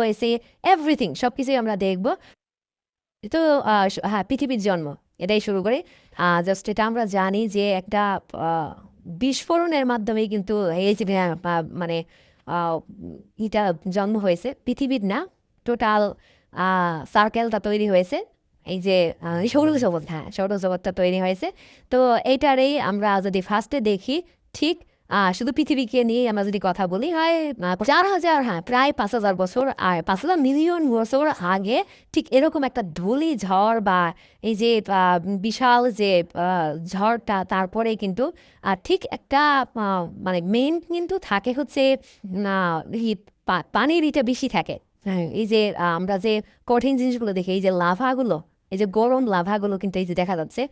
হয়েছে এভরিথিং সব কিছুই আমরা দেখব। তো হ্যাঁ পৃথিবীর জন্ম, এটাই শুরু করে। জাস্ট এটা আমরা জানি যে একটা বিস্ফোরণের মাধ্যমে কিন্তু এই যে মানে এটা জন্ম হয়েছে। পৃথিবীর না টোটাল সার্কেলটা তৈরি হয়েছে। এই যে সৌরজগৎ হ্যাঁ সৌরজগৎটা তৈরি হয়েছে। তো এইটারই আমরা যদি ফার্স্টে দেখি, ঠিক শুধু পৃথিবীকে নিয়ে আমরা যদি কথা বলি হয় চার হাজার হ্যাঁ প্রায় পাঁচ হাজার বছর আর পাঁচ হাজার মিলিয়ন বছর আগে ঠিক এরকম একটা ধুলি ঝড় বা এই যে বিশাল যে ঝড়টা তারপরে কিন্তু ঠিক একটা মানে মেন কিন্তু থাকে হচ্ছে পানির এটা বেশি থাকে। হ্যাঁ, এই যে আমরা যে কঠিন জিনিসগুলো দেখি এই যে লাভাগুলো এই যে গরম লাভাগুলো কিন্তু এই যে দেখা যাচ্ছে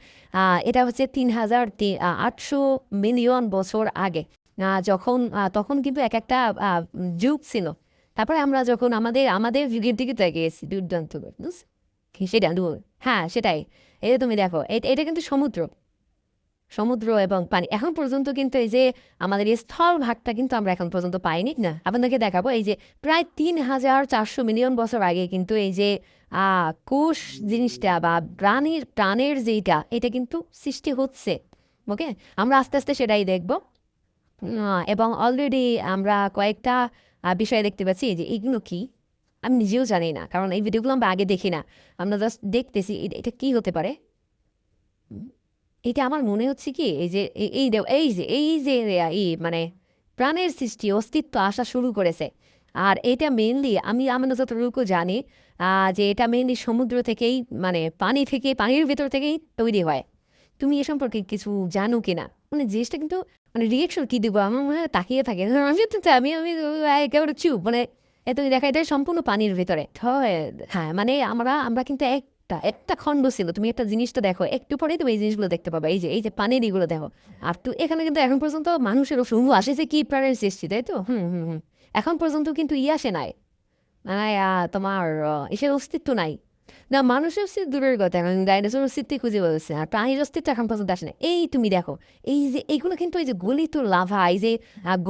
এটা হচ্ছে তিন হাজার আটশো মিলিয়ন বছর আগে। যখন তখন কিন্তু এক একটা যুগ ছিল। তারপরে আমরা যখন আমাদের আমাদের যুগের দিকে তাকিয়েছি দুর্দান্ত সেটা হ্যাঁ সেটাই। এই তুমি দেখো এটা কিন্তু সমুদ্র। সমুদ্র এবং পানি। এখন পর্যন্ত কিন্তু এই যে আমাদের এই স্থল ভাগটা কিন্তু আমরা এখন পর্যন্ত পাইনি, না? আপনাদেরকে দেখাবো, এই যে প্রায় তিন হাজার চারশো মিলিয়ন বছর আগে কিন্তু এই যে কোষ জিনিসটা বা প্রাণীর প্রাণের যেটা এটা কিন্তু সৃষ্টি হচ্ছে, ওকে? আমরা আস্তে আস্তে সেটাই দেখব। এবং অলরেডি আমরা কয়েকটা বিষয় দেখতে পাচ্ছি যে এগুলো কি? আমি নিজেও জানি না, কারণ এই ভিডিওগুলো আমরা আগে দেখি না। আমরা জাস্ট দেখতেছি এটা কি হতে পারে? এটা আমার মনে হচ্ছে কি, এই যে, এই- এই এই যে এই যে এই মানে প্রাণের সৃষ্টি, অস্তিত্ব আসা শুরু করেছে। আর এটা মেনলি আমি আমার যতটুকু জানি যে এটা মেনলি সমুদ্র থেকেই মানে পানি থেকে, পানির ভেতর থেকেই তৈরি হয়। তুমি এ সম্পর্কে কিছু জানো কিনা? মানে জিনিসটা কিন্তু মানে রিয়েকশন কি দেবো? আমার মনে হয় তাকিয়ে থাকে। আমি তো আমি আমি একেবারে চুপ মানে এ তুমি দেখা এটা সম্পূর্ণ পানির ভেতরে। হয় মানে আমরা আমরা কিন্তু একটা একটা খণ্ড ছিল, তুমি একটা জিনিসটা দেখো, একটু পরেই তুমি এই জিনিসগুলো দেখতে পাবে, এই যে এই যে পানির এগুলো দেখো। আর তো এখানে কিন্তু এখন পর্যন্ত মানুষের সমূহ আসেছে কি প্রাণের সৃষ্টি, তাই তো? হুম হুম হুম। এখন পর্যন্ত কিন্তু ই আসে নাই। মানে তোমার এসের অস্তিত্ব নাই। না, মানুষের অস্তিত্ব দূরের কথা এখন ডাইনোসর অস্তিত্ব খুঁজে বলছে আর প্রাণীর অস্তিত্ব এখন পর্যন্ত আসে না এই তুমি দেখো, এই যে এইগুলো কিন্তু এই যে গলিত লাভা, এই যে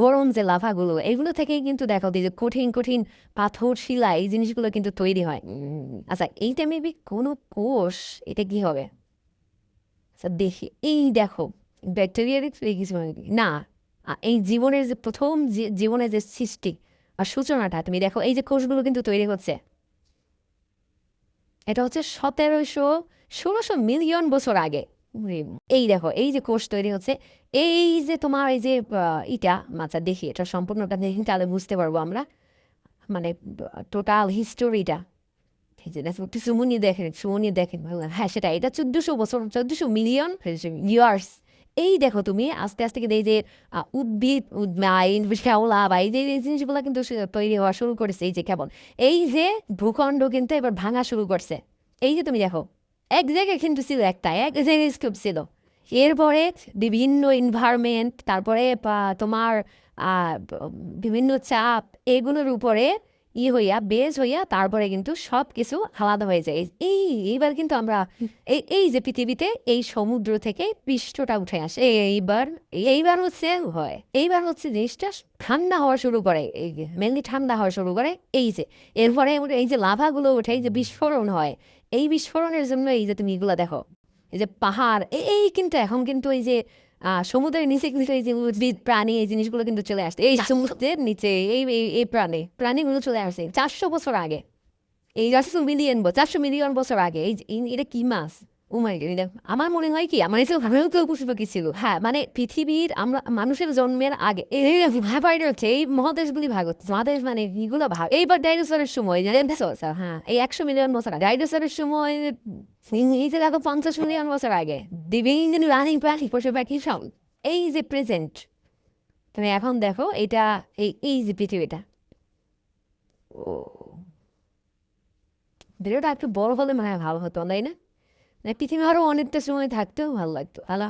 গরম যে লাভাগুলো, এগুলো থেকেই কিন্তু দেখো এই যে কঠিন কঠিন পাথর শিলা এই জিনিসগুলো কিন্তু তৈরি হয়। আচ্ছা এইটা মেবি কোনো কোষ, এটা কি হবে? আচ্ছা দেখি, এই দেখো ব্যাকটেরিয়ার কিছু না এই জীবনের যে প্রথম জীবনের যে সৃষ্টি আর সূচনাটা, তুমি দেখো, এই যে কোষগুলো কিন্তু তৈরি হচ্ছে। এটা হচ্ছে সতেরোশো ষোলোশো মিলিয়ন বছর আগে। এই দেখো, এই যে কোষ তৈরি হচ্ছে, এই যে তোমার এই যে ইটা আচ্ছা দেখি, এটা সম্পূর্ণটা দেখি, তাহলে বুঝতে পারব আমরা। মানে টোটাল হিস্টোরিটা। সুমনি দেখেন সুমনি দেখেন হ্যাঁ সেটা এটা চোদ্দশো বছর, চোদ্দশো মিলিয়ন, ইয়ার্স। এই দেখো তুমি, আস্তে আস্তে কিন্তু এই যে উদ্ভিদ শ্যাওলা, বা, এই যে, এই জিনিসগুলো কিন্তু তৈরি হওয়া শুরু করেছে, এই যে কেবল। এই যে ভূখণ্ড কিন্তু এবার ভাঙা শুরু করছে। এই যে তুমি দেখো, এক জায়গায় কিন্তু ছিল একটা, এক জায়গায় স্কোপ ছিল। এরপরে বিভিন্ন এনভায়রনমেন্ট তারপরে তোমার বিভিন্ন চাপ, এগুলোর উপরে ই হইয়া, বেজ হইয়া তারপরে কিন্তু সব কিছু আলাদা হয়ে যায়। এই, এইবার কিন্তু আমরা এই এই যে পৃথিবীতে এই সমুদ্র থেকে পৃষ্ঠটা উঠে আসে, এইবার এইবার হচ্ছে হয়, এইবার হচ্ছে জিনিসটা ঠান্ডা হওয়া শুরু করে মেনলি ঠান্ডা হওয়া শুরু করে, এই যে, এরপরে এই যে লাভাগুলো ওঠে এই যে বিস্ফোরণ হয়, এই বিস্ফোরণের জন্য এই যে তুমি এগুলো দেখো, এই যে পাহাড়, এই কিন্তু এখন কিন্তু এই যে সমুদ্রের নিচে কিন্তু এই যে উদ্ভিদ, প্রাণী, এই জিনিসগুলো কিন্তু চলে আসছে। এই সমুদ্রের নিচে, এই, এই- প্রাণী, প্রাণীগুলো চলে আসছে। চারশো বছর আগে, এই চারশো মিলিয়ন চারশো মিলিয়ন বছর আগে এই, এটা কি মাছ? আমার মনে হয় কি আমার এসে ভাবেও কেউ পশু পাখি ছিল? হ্যাঁ মানে পৃথিবীর আমরা, মানুষের জন্মের আগে, এই ভাইবার হচ্ছে, এই মহাদেশগুলি ভাগ হচ্ছে। মহাদেশ মানে এগুলো ভাগ। এইবার ডাইনোসরের সময় হ্যাঁ এই একশো মিলিয়ন বছর ডাইনোসরের সময়, এই যে দেখো পঞ্চাশ মিলিয়ন বছর আগে বিভিন্ন রানিং প্রাণী পশু পাখি সব, এই যে প্রেজেন্ট তুমি এখন দেখো এটা, এই এই যে পৃথিবীটা। ও, ভিডিওটা একটু বড় হলে মানে ভালো হতো, তাই না? মানে পৃথিবী আরও অনেকটা সময় থাকতেও ভালো লাগতো। ভালো